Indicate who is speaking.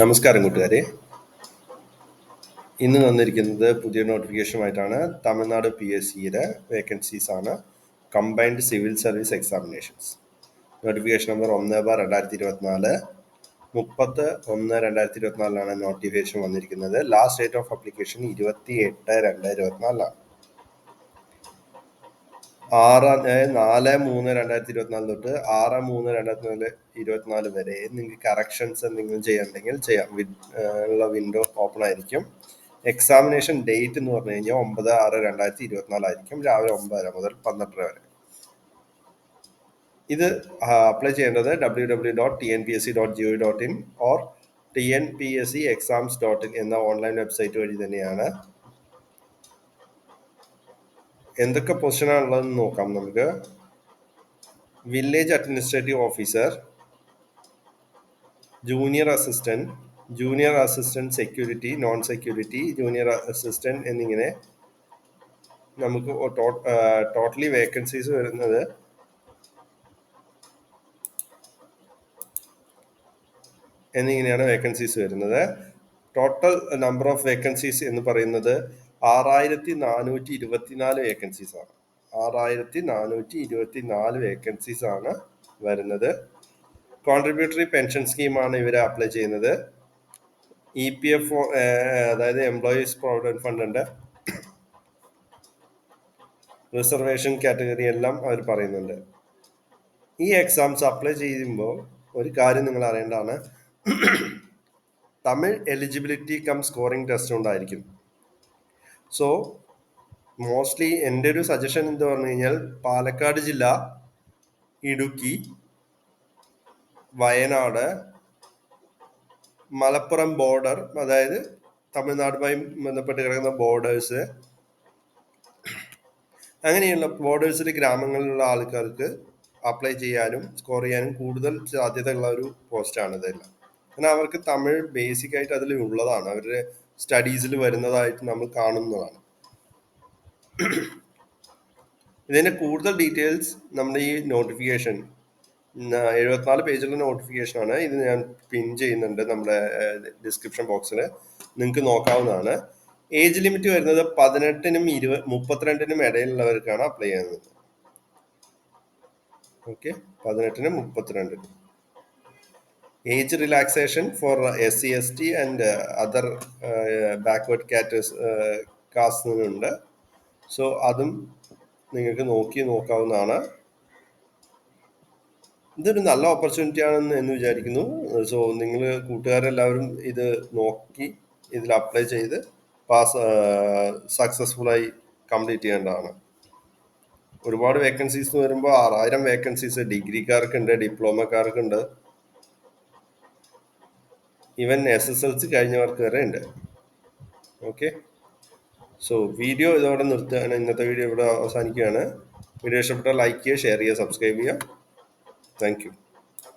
Speaker 1: നമസ്കാരം കൂട്ടുകാരെ. ഇന്ന് വന്നിരിക്കുന്നത് പുതിയ നോട്ടിഫിക്കേഷനുമായിട്ടാണ്. തമിഴ്നാട് പി എസ് സിയുടെ വേക്കൻസീസ് ആണ്. Combined civil service examinations notification number ഒന്ന് ബാർ രണ്ടായിരത്തി ഇരുപത്തിനാല് മുപ്പത്ത് ഒന്ന് രണ്ടായിരത്തി ഇരുപത്തിനാലിലാണ് നോട്ടിഫിക്കേഷൻ വന്നിരിക്കുന്നത്. ലാസ്റ്റ് ഡേറ്റ് ഓഫ് അപ്ലിക്കേഷൻ ഇരുപത്തി എട്ട് രണ്ട് ഇരുപത്തിനാലിലാണ്. ആറ് നാല് മൂന്ന് രണ്ടായിരത്തി ഇരുപത്തിനാല് തൊട്ട് ആറ് മൂന്ന് രണ്ടായിരത്തി നാല് ഇരുപത്തിനാല് വരെ നിങ്ങൾക്ക് കറക്ഷൻസ് എന്തെങ്കിലും ചെയ്യാനുണ്ടെങ്കിൽ ചെയ്യാം. ഉള്ള വിൻഡോ ഓപ്പൺ ആയിരിക്കും. എക്സാമിനേഷൻ ഡേറ്റ് എന്ന് പറഞ്ഞു കഴിഞ്ഞാൽ ഒമ്പത് ആറ് രണ്ടായിരത്തി ഇരുപത്തിനാലായിരിക്കും രാവിലെ ഒമ്പതര മുതൽ പന്ത്രണ്ടര വരെ. ഇത് അപ്ലൈ ചെയ്യേണ്ടത് W W dot T N P S C dot G O dot in or T N P S C exams dot in എന്ന ഓൺലൈൻ വെബ്സൈറ്റ് വഴി തന്നെയാണ് എന്തൊക്കെ പൊസിഷനാണ് ഉള്ളതെന്ന് നോക്കാം നമുക്ക്. Village administrative officer junior assistant junior assistant security non security junior assistant എന്നിങ്ങനെ നമുക്ക് ടോട്ടലി വേക്കൻസീസ് വരുന്നത്. എന്നിങ്ങനെയാണ് വേക്കൻസീസ് വരുന്നത്. ടോട്ടൽ നമ്പർ ഓഫ് വേക്കൻസീസ് എന്ന് പറയുന്നത് ആറായിരത്തി നാനൂറ്റി ഇരുപത്തിനാല് വേക്കൻസീസ് ആണ് ആറായിരത്തി നാനൂറ്റി ഇരുപത്തി നാല് വേക്കൻസീസ് ആണ് വരുന്നത് കോൺട്രിബ്യൂട്ടറി പെൻഷൻ സ്കീമാണ് ഇവർ അപ്ലൈ ചെയ്യുന്നത് ഇ പി എഫ് അതായത് എംപ്ലോയീസ് പ്രൊവിഡന്റ് ഫണ്ട് ഉണ്ട്. റിസർവേഷൻ കാറ്റഗറി എല്ലാം അവർ പറയുന്നുണ്ട്. ഈ എക്സാംസ് അപ്ലൈ ചെയ്യുമ്പോൾ ഒരു കാര്യം നിങ്ങൾ അറിയേണ്ടതാണ്. Tamil eligibility cum scoring test ഉണ്ടായിരിക്കും. സോ മോസ്റ്റ്ലി എന്റെ ഒരു സജഷൻ എന്ന് പറഞ്ഞു കഴിഞ്ഞാൽ പാലക്കാട് ജില്ല ഇടുക്കി വയനാട് മലപ്പുറം ബോർഡർ അതായത് തമിഴ്നാടുമായി ബന്ധപ്പെട്ട് കിടക്കുന്ന ബോർഡേഴ്സ് അങ്ങനെയുള്ള ബോർഡേഴ്സിൽ ഗ്രാമങ്ങളിലുള്ള ആൾക്കാർക്ക് അപ്ലൈ ചെയ്യാനും സ്കോർ ചെയ്യാനും കൂടുതൽ സാധ്യതയുള്ള ഒരു പോസ്റ്റാണ് ഇതെല്ലാം. കാരണം അവർക്ക് തമിഴ് ബേസിക് ആയിട്ട് അതിൽ ഉള്ളതാണ്. അവരുടെ സ്റ്റഡീസിൽ വരുന്നതായിട്ട് നമ്മൾ കാണുന്നതാണ്. ഇതിന്റെ കൂടുതൽ ഡീറ്റെയിൽസ് നമ്മുടെ ഈ നോട്ടിഫിക്കേഷൻ എഴുപത്തിനാല് പേജുള്ള നോട്ടിഫിക്കേഷൻ ആണ്. ഇത് ഞാൻ പിൻ ചെയ്യുന്നുണ്ട് നമ്മുടെ ഡിസ്ക്രിപ്ഷൻ ബോക്സിൽ നിങ്ങൾക്ക് നോക്കാവുന്നതാണ്. ഏജ് ലിമിറ്റ് വരുന്നത് പതിനെട്ടിനും ഇരുപത് മുപ്പത്തിരണ്ടിനും ഇടയിലുള്ളവർക്കാണ് അപ്ലൈ ചെയ്യുന്നത്. ഓക്കെ പതിനെട്ടിനും മുപ്പത്തിരണ്ടിനും. Age relaxation for S C S T and other backward castes കാസ്റ്റിനുണ്ട് so അതും നിങ്ങൾക്ക് നോക്കി നോക്കാവുന്നതാണ്. ഇതൊരു നല്ല ഓപ്പർച്യൂണിറ്റി ആണെന്ന് എന്ന് വിചാരിക്കുന്നു. സോ നിങ്ങൾ കൂട്ടുകാരെല്ലാവരും ഇത് നോക്കി ഇതിൽ അപ്ലൈ ചെയ്ത് പാസ് സക്സസ്ഫുള്ളായി കംപ്ലീറ്റ് ചെയ്യേണ്ടതാണ്. ഒരുപാട് വേക്കൻസീസ് വരുമ്പോൾ ആറായിരം വേക്കൻസീസ് ഡിഗ്രിക്കാർക്കുണ്ട് ഡിപ്ലോമക്കാർക്കുണ്ട് even S S L C കഴിഞ്ഞവർക്ക് വരെ ഉണ്ട്. ഓക്കെ സോ വീഡിയോ ഇതോടെ നിർത്തുകയാണ്. ഇന്നത്തെ വീഡിയോ ഇവിടെ അവസാനിക്കുകയാണ്. വീഡിയോ ഇഷ്ടപ്പെട്ടാൽ ലൈക്ക് ചെയ്യുക ഷെയർ ചെയ്യുക സബ്സ്ക്രൈബ് ചെയ്യുക. Thank you